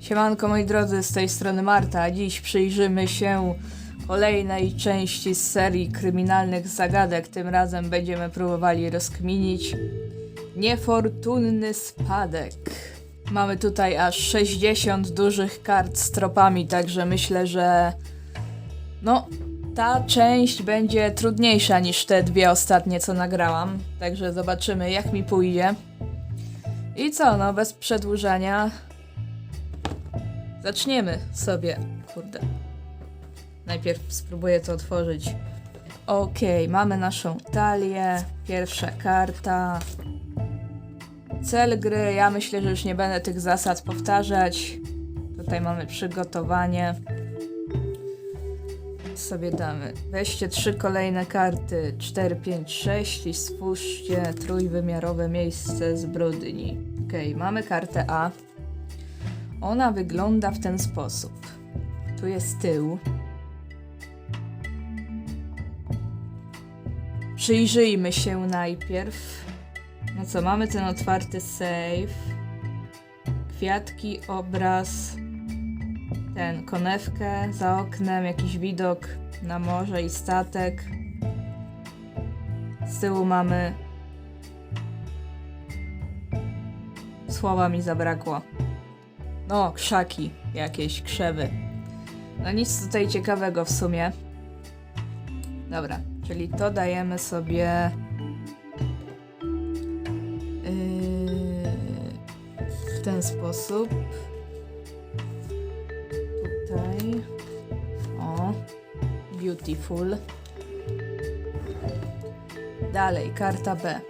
Siemanko moi drodzy, z tej strony Marta, dziś przyjrzymy się kolejnej części z serii kryminalnych zagadek. Tym razem będziemy próbowali rozkminić niefortunny spadek. Mamy tutaj aż 60 dużych kart z tropami, także myślę, że no, ta część będzie trudniejsza niż te dwie ostatnie, co nagrałam. Także zobaczymy, jak mi pójdzie. I co, no, bez przedłużania, Zaczniemy sobie. Kurde. Najpierw spróbuję to otworzyć. Okej, mamy naszą talię. Pierwsza karta. Cel gry. Ja myślę, że już nie będę tych zasad powtarzać. Tutaj mamy przygotowanie. Sobie damy. Weźcie trzy kolejne karty. 4, 5, 6 i stwórzcie trójwymiarowe miejsce zbrodni. Okej, mamy kartę A. Ona wygląda w ten sposób. Tu jest tył. Przyjrzyjmy się najpierw. No co, mamy ten otwarty safe. Kwiatki, obraz. Ten, konewkę za oknem, jakiś widok na morze i statek. Z tyłu mamy. Słowa mi zabrakło. No, krzaki, jakieś krzewy. No nic tutaj ciekawego w sumie. Dobra, czyli to dajemy sobie. Yy, w ten sposób. Tutaj. O, beautiful. Dalej, karta B.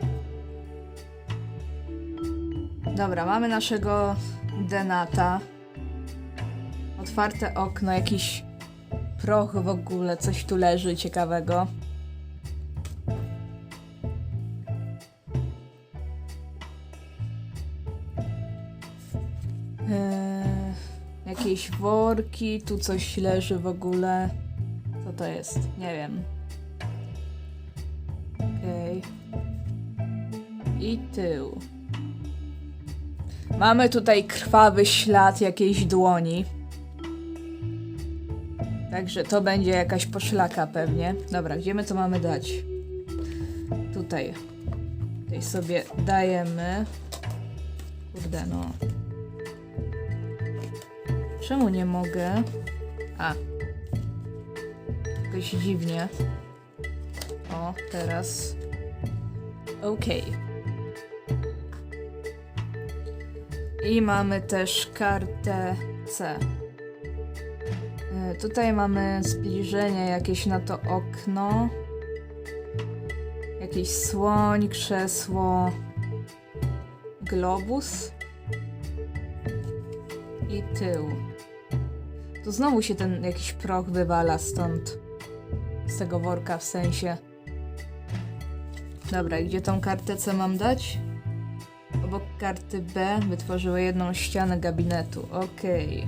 Dobra, mamy naszego Denata. Otwarte okno, jakiś proch w ogóle, coś tu leży ciekawego. Eee, jakieś worki, tu coś leży w ogóle. Co to jest? Nie wiem. Okej. I tył. Mamy tutaj krwawy ślad jakiejś dłoni. Także to będzie jakaś poszlaka pewnie. Dobra, gdzie my to mamy dać? Tutaj. Tutaj sobie dajemy. Kurde no. Czemu nie mogę? A. Jakoś dziwnie. O, teraz. Okej. I mamy też kartę C. E, Tutaj mamy zbliżenie jakieś na to okno. Jakiś słoń, krzesło, globus i tył. Tu znowu się ten jakiś proch wywala stąd. Z tego worka w sensie. Dobra, gdzie tą kartę C mam dać? Obok karty B wytworzyły jedną ścianę gabinetu. Okej.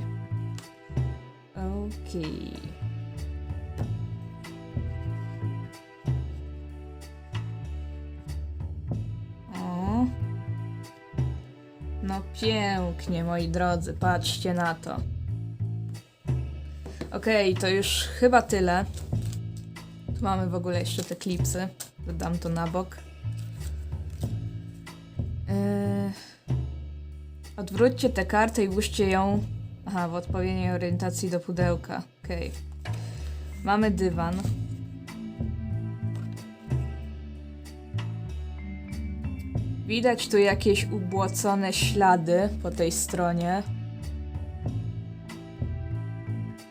Okej. O. No pięknie, moi drodzy, patrzcie na to. Okej, to już chyba tyle. Tu mamy w ogóle jeszcze te klipsy. Dodam to na bok. Yy, Odwróćcie tę kartę i włóżcie ją aha, w odpowiedniej orientacji do pudełka. Okej. Mamy dywan. Widać tu jakieś ubłocone ślady po tej stronie.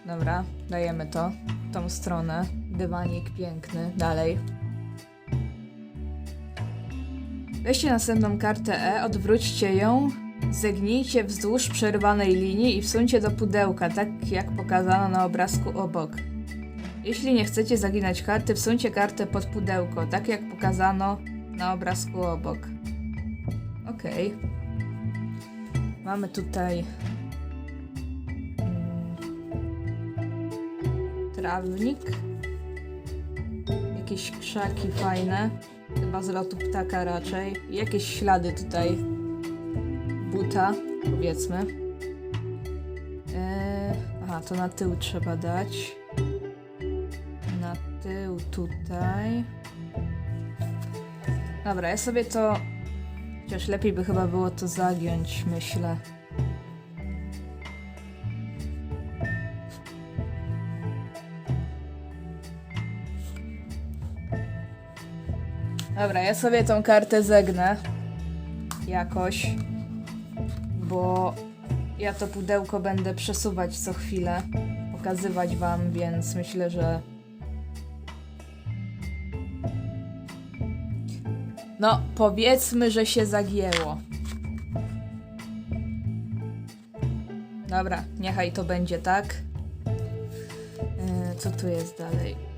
Dobra, dajemy to. Tą stronę. Dywanik piękny. Dalej. Weźcie następną kartę E, odwróćcie ją, zegnijcie wzdłuż przerwanej linii i wsuńcie do pudełka, tak jak pokazano na obrazku obok. Jeśli nie chcecie zaginać karty, wsuńcie kartę pod pudełko, tak jak pokazano na obrazku obok. Okej. Mamy tutaj mm, trawnik. Jakieś krzaki fajne. Chyba z lotu ptaka raczej. Jakieś ślady tutaj. Buta, powiedzmy. A, to na tył trzeba dać. Na tył tutaj. Dobra, ja sobie to... Chociaż lepiej by chyba było to zagiąć, myślę. Dobra, ja sobie tą kartę zegnę. Jakoś. Bo ja to pudełko będę przesuwać co chwilę. Pokazywać wam, więc myślę, że. No, powiedzmy, że się zagięło. Dobra, niechaj to będzie tak. Yy, co tu jest dalej?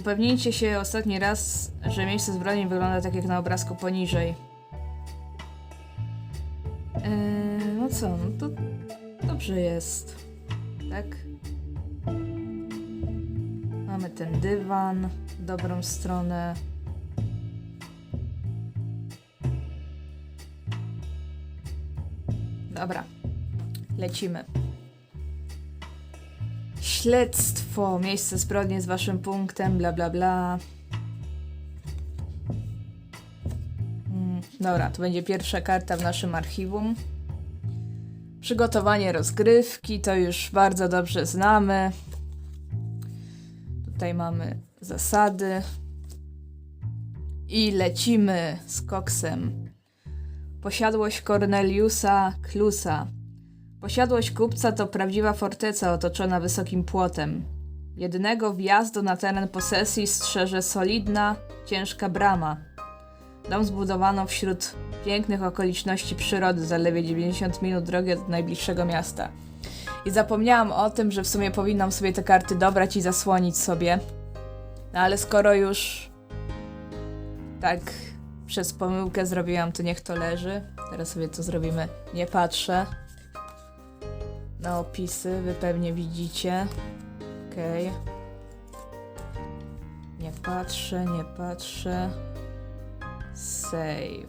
Upewnijcie się ostatni raz, że miejsce zbrodni wygląda tak jak na obrazku poniżej. Yy, no co, no to dobrze jest. Tak? Mamy ten dywan, w dobrą stronę. Dobra, lecimy. Śledztwo, miejsce zbrodni z waszym punktem, bla bla bla. Mm, Dobra, to będzie pierwsza karta w naszym archiwum. Przygotowanie rozgrywki, to już bardzo dobrze znamy. Tutaj mamy zasady. I lecimy z koksem. Posiadłość Corneliusa Klusa. Posiadłość kupca to prawdziwa forteca otoczona wysokim płotem. Jedynego wjazdu na teren posesji strzeże solidna, ciężka brama. Dom zbudowano wśród pięknych okoliczności przyrody, zaledwie 90 minut drogi od najbliższego miasta. I zapomniałam o tym, że w sumie powinnam sobie te karty dobrać i zasłonić sobie. No ale skoro już tak przez pomyłkę zrobiłam, to niech to leży. Teraz sobie to zrobimy. Nie patrzę na opisy, wy pewnie widzicie. Okej. Nie patrzę, nie patrzę. Save.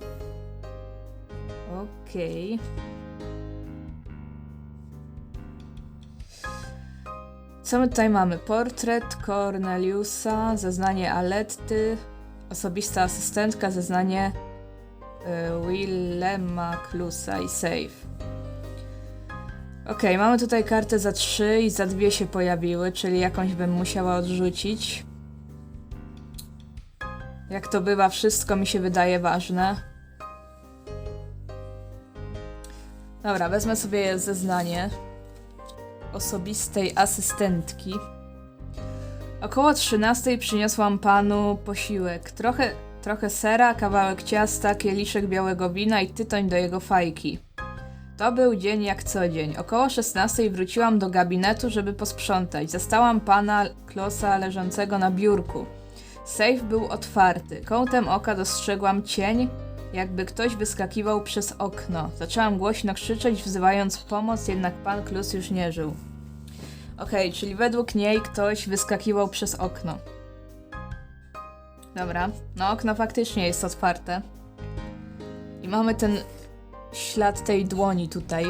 Okej. Co my tutaj mamy? Portret Corneliusa, zeznanie Aletty, osobista asystentka, zeznanie y, Willema Klusa i save. Okej, mamy tutaj kartę za trzy i za dwie się pojawiły, czyli jakąś bym musiała odrzucić. Jak to bywa, wszystko mi się wydaje ważne. Dobra, wezmę sobie zeznanie osobistej asystentki. Około 13 przyniosłam panu posiłek. Trochę, trochę sera, kawałek ciasta, kieliszek białego wina i tytoń do jego fajki. To był dzień jak co dzień. Około 16 wróciłam do gabinetu, żeby posprzątać. Zastałam pana Klosa leżącego na biurku. Sejf był otwarty. Kątem oka dostrzegłam cień, jakby ktoś wyskakiwał przez okno. Zaczęłam głośno krzyczeć, wzywając pomoc, jednak pan Klus już nie żył. Okej, czyli według niej ktoś wyskakiwał przez okno. Dobra, no okno faktycznie jest otwarte. I mamy ten ślad tej dłoni tutaj.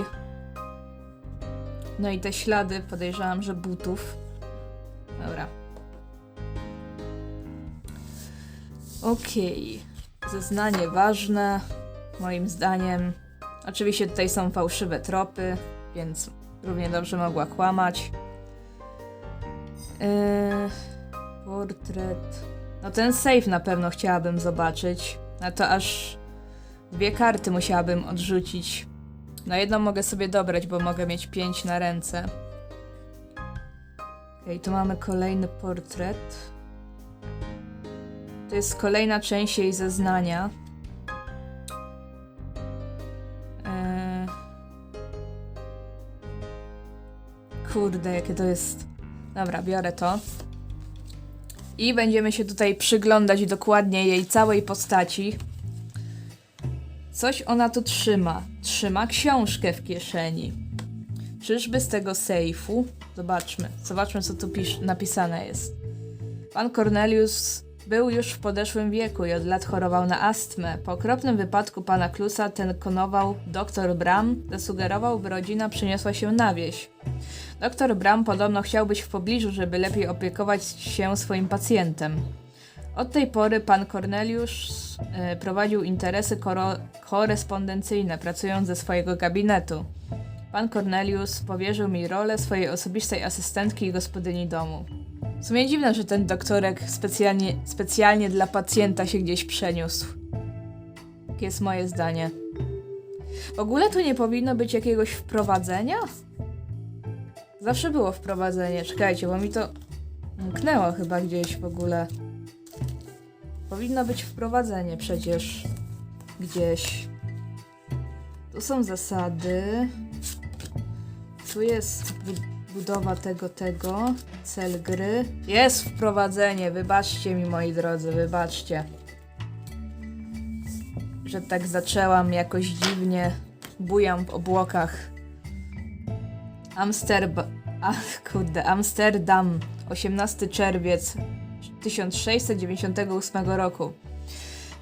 No i te ślady podejrzewam, że butów. Dobra. Okej. Zeznanie ważne, moim zdaniem. Oczywiście tutaj są fałszywe tropy, więc równie dobrze mogła kłamać. Yy, portret. No ten safe na pewno chciałabym zobaczyć. A to aż dwie karty musiałabym odrzucić. No jedną mogę sobie dobrać, bo mogę mieć pięć na ręce. Okej, tu mamy kolejny portret. To jest kolejna część jej zeznania. Eee... Kurde, jakie to jest. Dobra, biorę to. I będziemy się tutaj przyglądać dokładnie jej całej postaci. Coś ona tu trzyma. Trzyma książkę w kieszeni. Czyżby z tego sejfu? Zobaczmy. Zobaczmy, co tu napisane jest. Pan Cornelius był już w podeszłym wieku i od lat chorował na astmę. Po okropnym wypadku pana Klusa ten konował dr Bram, zasugerował, by rodzina przeniosła się na wieś. Doktor Bram podobno chciał być w pobliżu, żeby lepiej opiekować się swoim pacjentem. Od tej pory pan Corneliusz e, prowadził interesy korespondencyjne, pracując ze swojego gabinetu. Pan Cornelius powierzył mi rolę swojej osobistej asystentki i gospodyni domu. W sumie dziwne, że ten doktorek specjalnie, specjalnie dla pacjenta się gdzieś przeniósł. Jest moje zdanie. W ogóle tu nie powinno być jakiegoś wprowadzenia? Zawsze było wprowadzenie. Czekajcie, bo mi to mknęło chyba gdzieś w ogóle. Powinno być wprowadzenie przecież. Gdzieś. Tu są zasady. Tu jest bu- budowa tego, tego. Cel gry. Jest wprowadzenie. Wybaczcie mi, moi drodzy, wybaczcie. Że tak zaczęłam jakoś dziwnie. Bujam w obłokach. Amsterba... A, kurde, Amsterdam. 18 czerwiec 1698 roku.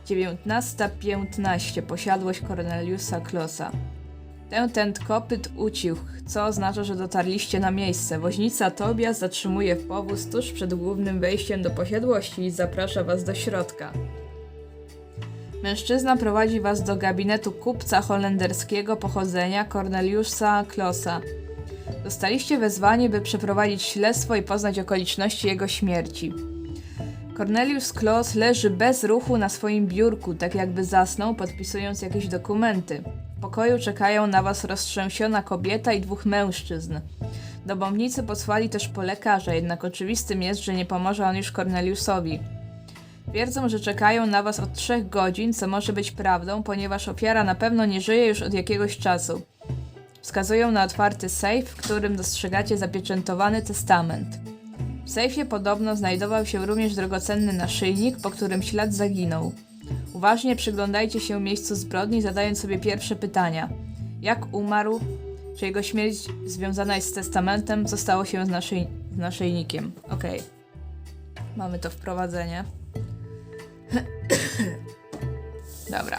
19.15. Posiadłość Corneliusa Klosa. Ten ten kopyt ucichł, co oznacza, że dotarliście na miejsce. Woźnica Tobias zatrzymuje powóz tuż przed głównym wejściem do posiadłości i zaprasza was do środka. Mężczyzna prowadzi was do gabinetu kupca holenderskiego pochodzenia Corneliusa Klosa. Dostaliście wezwanie, by przeprowadzić śledztwo i poznać okoliczności jego śmierci. Cornelius Kloss leży bez ruchu na swoim biurku, tak jakby zasnął, podpisując jakieś dokumenty. W pokoju czekają na was roztrzęsiona kobieta i dwóch mężczyzn. Do bombnicy posłali też po lekarza, jednak oczywistym jest, że nie pomoże on już Corneliusowi. Twierdzą, że czekają na was od trzech godzin, co może być prawdą, ponieważ ofiara na pewno nie żyje już od jakiegoś czasu. Wskazują na otwarty sejf, w którym dostrzegacie zapieczętowany testament. W sejfie podobno znajdował się również drogocenny naszyjnik, po którym ślad zaginął. Uważnie przyglądajcie się miejscu zbrodni, zadając sobie pierwsze pytania. Jak umarł? Czy jego śmierć związana jest z testamentem? Co stało się z, naszyj z naszyjnikiem? Okej. Mamy to wprowadzenie. Dobra.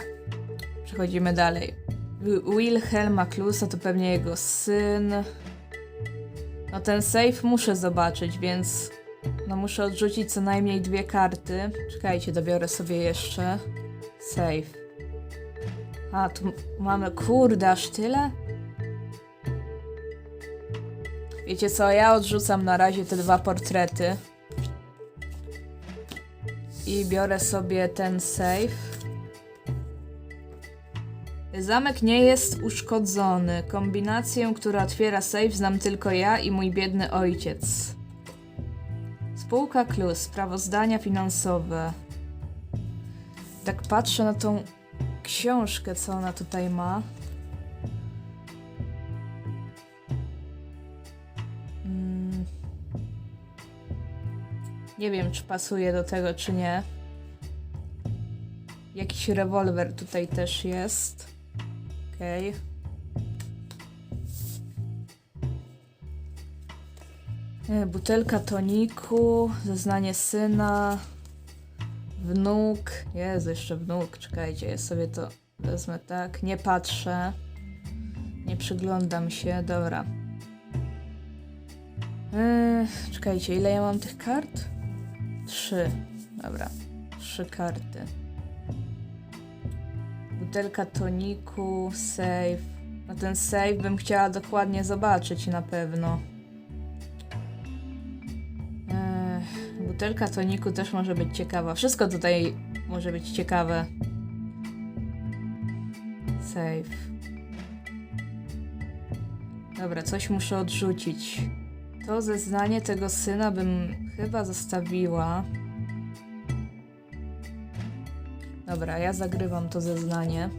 Przechodzimy dalej. Wi- Wilhelma Klusa to pewnie jego syn. No ten safe muszę zobaczyć, więc no muszę odrzucić co najmniej dwie karty. Czekajcie, dobiorę sobie jeszcze. Safe. A, tu mamy, kurde, aż tyle? Wiecie co, ja odrzucam na razie te dwa portrety. I biorę sobie ten safe. Zamek nie jest uszkodzony. Kombinację, która otwiera safe, znam tylko ja i mój biedny ojciec. Spółka Klus, sprawozdania finansowe. Tak patrzę na tą książkę, co ona tutaj ma. Mm. Nie wiem, czy pasuje do tego, czy nie. Jakiś rewolwer tutaj też jest. Okej. E, Butelka toniku, zeznanie syna, wnuk. Jest jeszcze wnuk, czekajcie, ja sobie to wezmę tak. Nie patrzę. Nie przyglądam się, dobra. E, czekajcie, ile ja mam tych kart? Trzy. Dobra, trzy karty. Butelka toniku, save. No ten save bym chciała dokładnie zobaczyć na pewno. Ech, butelka toniku też może być ciekawa. Wszystko tutaj może być ciekawe. Save. Dobra, coś muszę odrzucić. To zeznanie tego syna bym chyba zostawiła. Dobra, ja zagrywam to zeznanie.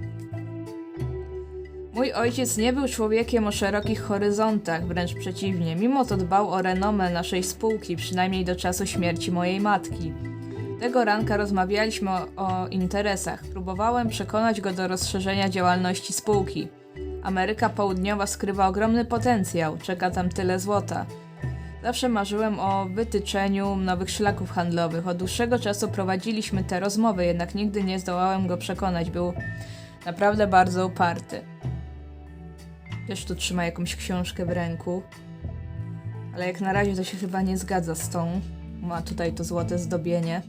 Mój ojciec nie był człowiekiem o szerokich horyzontach, wręcz przeciwnie. Mimo to dbał o renomę naszej spółki, przynajmniej do czasu śmierci mojej matki. Tego ranka rozmawialiśmy o, o interesach. Próbowałem przekonać go do rozszerzenia działalności spółki. Ameryka Południowa skrywa ogromny potencjał, czeka tam tyle złota. Zawsze marzyłem o wytyczeniu nowych szlaków handlowych. Od dłuższego czasu prowadziliśmy te rozmowy, jednak nigdy nie zdołałem go przekonać. Był naprawdę bardzo uparty. Też tu trzyma jakąś książkę w ręku. Ale jak na razie to się chyba nie zgadza z tą. Ma tutaj to złote zdobienie.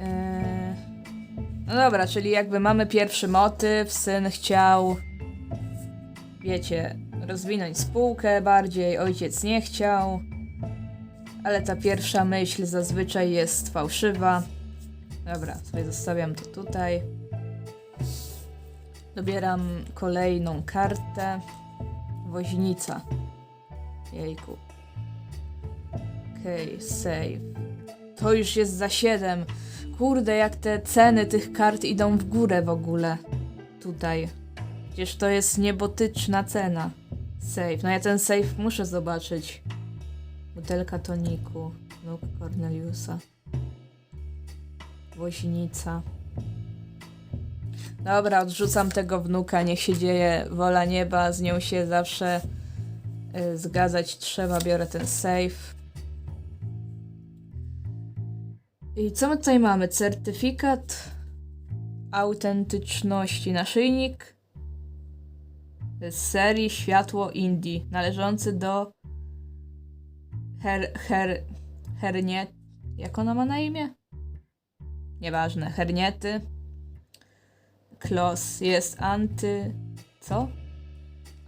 Eee, No dobra, czyli jakby mamy pierwszy motyw, syn chciał, wiecie, rozwinąć spółkę bardziej, ojciec nie chciał, ale ta pierwsza myśl zazwyczaj jest fałszywa. Dobra, sobie zostawiam to tutaj. Dobieram kolejną kartę. Woźnica. Jejku. Okej, okay, save. To już jest za 7. Kurde, jak te ceny tych kart idą w górę w ogóle. Tutaj. Przecież to jest niebotyczna cena. Save. No ja ten save muszę zobaczyć. Butelka toniku. Nóg Corneliusa. Woźnica. Dobra, odrzucam tego wnuka, niech się dzieje wola nieba, z nią się zawsze y, zgadzać trzeba, biorę ten save. I co my tutaj mamy? Certyfikat autentyczności, naszyjnik z serii Światło Indie, należący do Her... Her... Hernie... Jak ona ma na imię? Nieważne, Herniety. Klos jest anty... Co?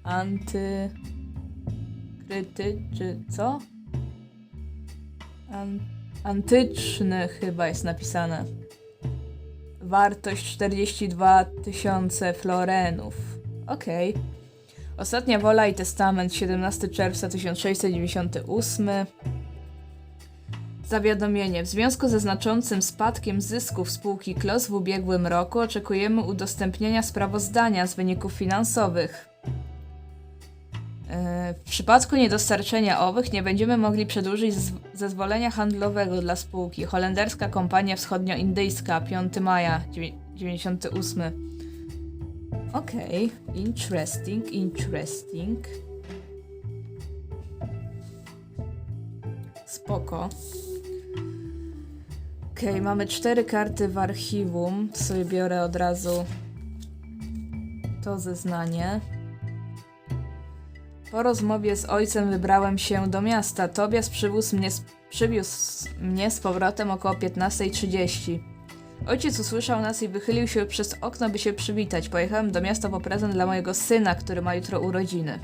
Anty... Kryty... czy co? An... Antyczny chyba jest napisane. Wartość 42 tysiące florenów. Okej. Ostatnia wola i testament 17 czerwca 1698. Zawiadomienie. W związku ze znaczącym spadkiem zysków spółki KLOS w ubiegłym roku oczekujemy udostępnienia sprawozdania z wyników finansowych. E, W przypadku niedostarczenia owych nie będziemy mogli przedłużyć zez- zezwolenia handlowego dla spółki. Holenderska Kompania Wschodnioindyjska, 5 maja dziewię- 98. Okej, interesting, interesting. Spoko. Okej, mamy cztery karty w archiwum. Sobie biorę od razu to zeznanie. Po rozmowie z ojcem wybrałem się do miasta. Tobias przywiózł mnie przywiózł mnie z powrotem około 15.30. Ojciec usłyszał nas i wychylił się przez okno, by się przywitać. Pojechałem do miasta po prezent dla mojego syna, który ma jutro urodziny.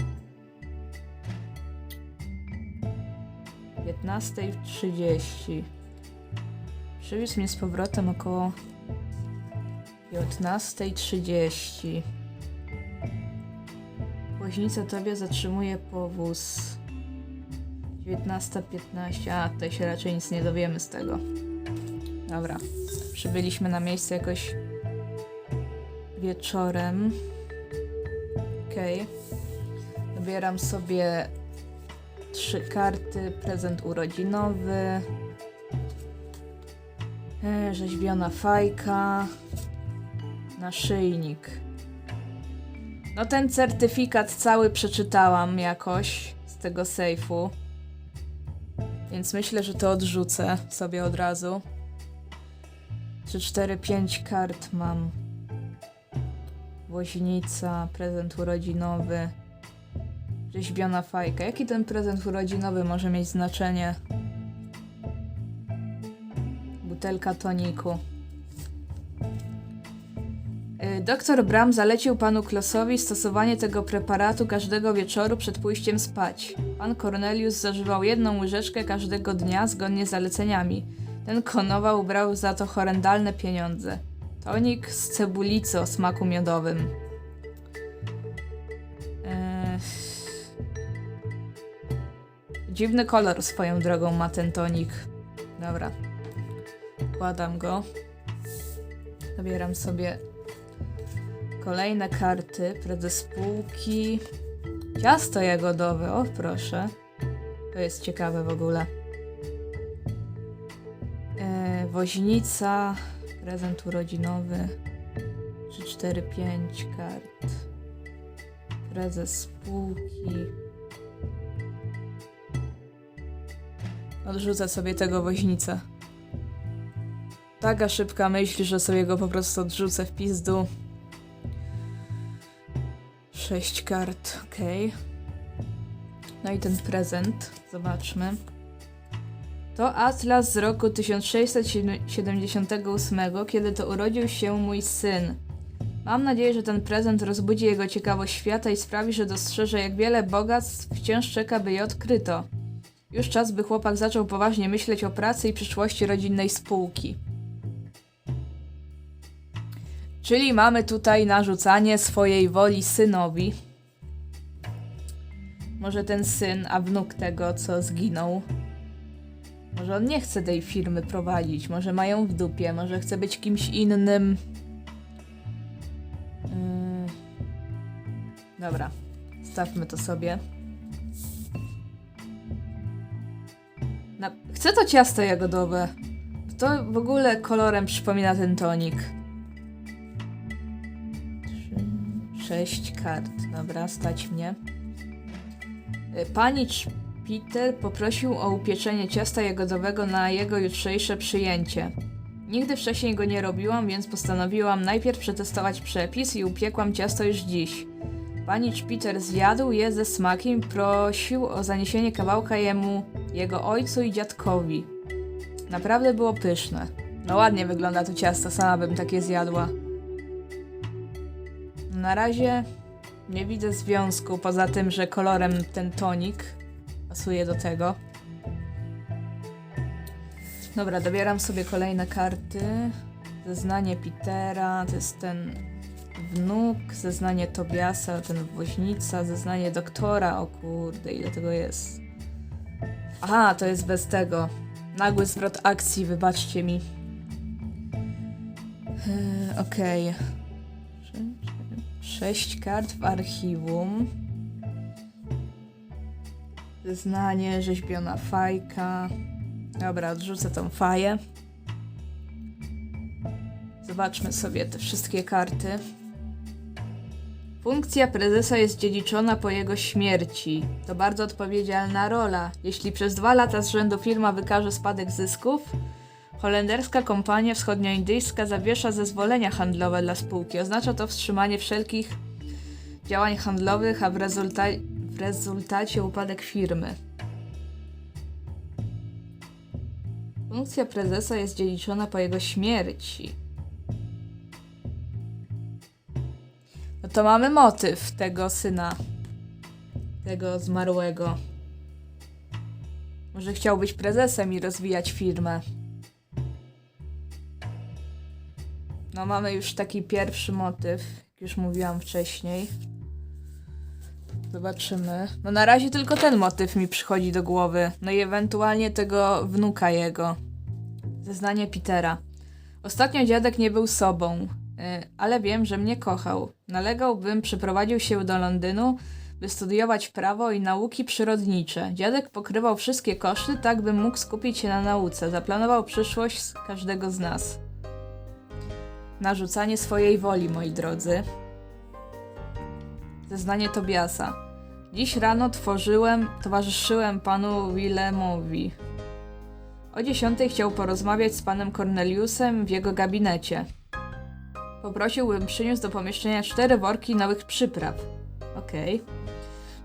15.30. Przywiózł mnie z powrotem około 15.30. Woźnica tobie zatrzymuje powóz. 19.15. A, tutaj się raczej nic nie dowiemy z tego. Dobra. Przybyliśmy na miejsce jakoś wieczorem. Okej. Dobieram sobie trzy karty. Prezent urodzinowy. E, Rzeźbiona fajka. Naszyjnik. No ten certyfikat cały przeczytałam jakoś z tego sejfu. Więc myślę, że to odrzucę sobie od razu. 3, 4, 5 kart mam. Woźnica, prezent urodzinowy. Rzeźbiona fajka. Jaki ten prezent urodzinowy może mieć znaczenie? Butelka toniku. Y, Doktor Bram zalecił panu Klosowi stosowanie tego preparatu każdego wieczoru przed pójściem spać. Pan Cornelius zażywał jedną łyżeczkę każdego dnia zgodnie z zaleceniami. Ten konował brał za to horrendalne pieniądze. Tonik z cebulicy o smaku miodowym. Eee... Dziwny kolor swoją drogą ma ten tonik. Dobra. Wkładam go. Zabieram sobie kolejne karty. Prezes spółki. Ciasto jagodowe, o proszę. To jest ciekawe w ogóle. Woźnica, prezent urodzinowy. 3, 4, 5 kart. Prezes spółki. Odrzucę sobie tego woźnicę. Taka szybka myśl, że sobie go po prostu odrzucę w pizdu. Sześć kart, okej. No i ten prezent, zobaczmy. To atlas z roku 1678, kiedy to urodził się mój syn. Mam nadzieję, że ten prezent rozbudzi jego ciekawość świata i sprawi, że dostrzeże, jak wiele bogactw wciąż czeka, by je odkryto. Już czas, by chłopak zaczął poważnie myśleć o pracy i przyszłości rodzinnej spółki. Czyli mamy tutaj narzucanie swojej woli synowi. Może ten syn, a wnuk tego, co zginął. Może on nie chce tej firmy prowadzić, może mają w dupie, może chce być kimś innym. Mm. Dobra, stawmy to sobie. Na... Chcę to ciasto jagodowe. To w ogóle kolorem przypomina ten tonik. Sześć kart. Dobra, stać mnie. Y, Panicz Peter poprosił o upieczenie ciasta jagodowego na jego jutrzejsze przyjęcie. Nigdy wcześniej go nie robiłam, więc postanowiłam najpierw przetestować przepis i upiekłam ciasto już dziś. Panicz Peter zjadł je ze smakiem i prosił o zaniesienie kawałka jemu, jego ojcu i dziadkowi. Naprawdę było pyszne. No ładnie wygląda to ciasto, sama bym takie zjadła. Na razie nie widzę związku, poza tym, że kolorem ten tonik pasuje do tego. Dobra, dobieram sobie kolejne karty. Zeznanie Petera, to jest ten wnuk, zeznanie Tobiasa, ten woźnica, zeznanie doktora, o kurde, ile tego jest. Aha, to jest bez tego. Nagły zwrot akcji, wybaczcie mi. Yy, Okej. Cztery, Sześć kart w archiwum. Zeznanie, rzeźbiona fajka. Dobra, odrzucę tą faję. Zobaczmy sobie te wszystkie karty. Funkcja prezesa jest dziedziczona po jego śmierci. To bardzo odpowiedzialna rola. Jeśli przez dwa lata z rzędu firma wykaże spadek zysków, holenderska kompania wschodnioindyjska zawiesza zezwolenia handlowe dla spółki. Oznacza to wstrzymanie wszelkich działań handlowych, a w, rezulta- w rezultacie upadek firmy. Funkcja prezesa jest dziedziczona po jego śmierci. No to mamy motyw tego syna. Tego zmarłego. Może chciał być prezesem i rozwijać firmę. No mamy już taki pierwszy motyw, jak już mówiłam wcześniej. Zobaczymy. No na razie tylko ten motyw mi przychodzi do głowy. No i ewentualnie tego wnuka jego. Zeznanie Petera. Ostatnio dziadek nie był sobą, y, ale wiem, że mnie kochał. Nalegał, bym przeprowadził się do Londynu, by studiować prawo i nauki przyrodnicze. Dziadek pokrywał wszystkie koszty, tak bym mógł skupić się na nauce. Zaplanował przyszłość każdego z nas. Narzucanie swojej woli, moi drodzy. Zeznanie Tobiasa. Dziś rano tworzyłem, towarzyszyłem panu Willemowi. O dziesiątej chciał porozmawiać z panem Corneliusem w jego gabinecie. Poprosił, bym przyniósł do pomieszczenia cztery worki nowych przypraw. Okej.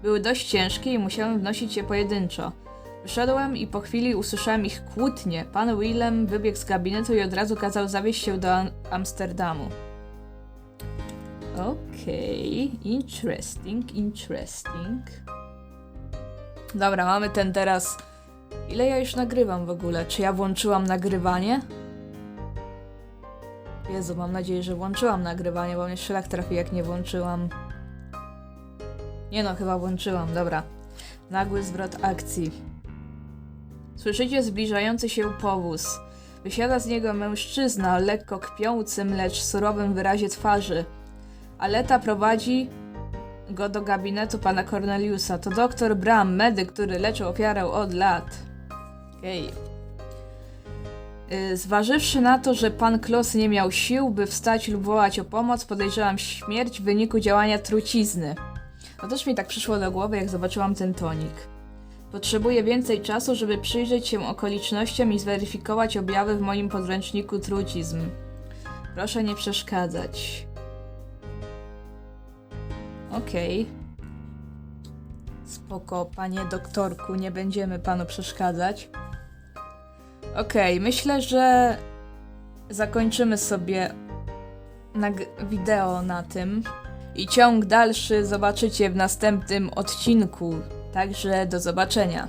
Były dość ciężkie i musiałem wnosić je pojedynczo. Wyszedłem i po chwili usłyszałem ich kłótnie. Pan Willem wybiegł z gabinetu i od razu kazał zawieźć się do Am- Amsterdamu. Okej, interesting, interesting. Dobra, mamy ten teraz. Ile ja już nagrywam w ogóle? Czy ja włączyłam nagrywanie? Jezu, mam nadzieję, że włączyłam nagrywanie, bo mnie szlak trafi jak nie włączyłam. Nie no, chyba włączyłam, dobra. Nagły zwrot akcji. Słyszycie zbliżający się powóz. Wysiada z niego mężczyzna lekko kpiącym, lecz surowym wyrazie twarzy. Aleta prowadzi go do gabinetu pana Corneliusa. To doktor Bram, medyk, który leczy ofiarę od lat. Okej. Y, Zważywszy na to, że pan Klos nie miał sił, by wstać lub wołać o pomoc, podejrzewam śmierć w wyniku działania trucizny. To też mi tak przyszło do głowy, jak zobaczyłam ten tonik. Potrzebuję więcej czasu, żeby przyjrzeć się okolicznościom i zweryfikować objawy w moim podręczniku trucizm. Proszę nie przeszkadzać. Okej. Spoko, panie doktorku, nie będziemy panu przeszkadzać. Okej, myślę, że zakończymy sobie nag- wideo na tym. I ciąg dalszy zobaczycie w następnym odcinku. Także do zobaczenia.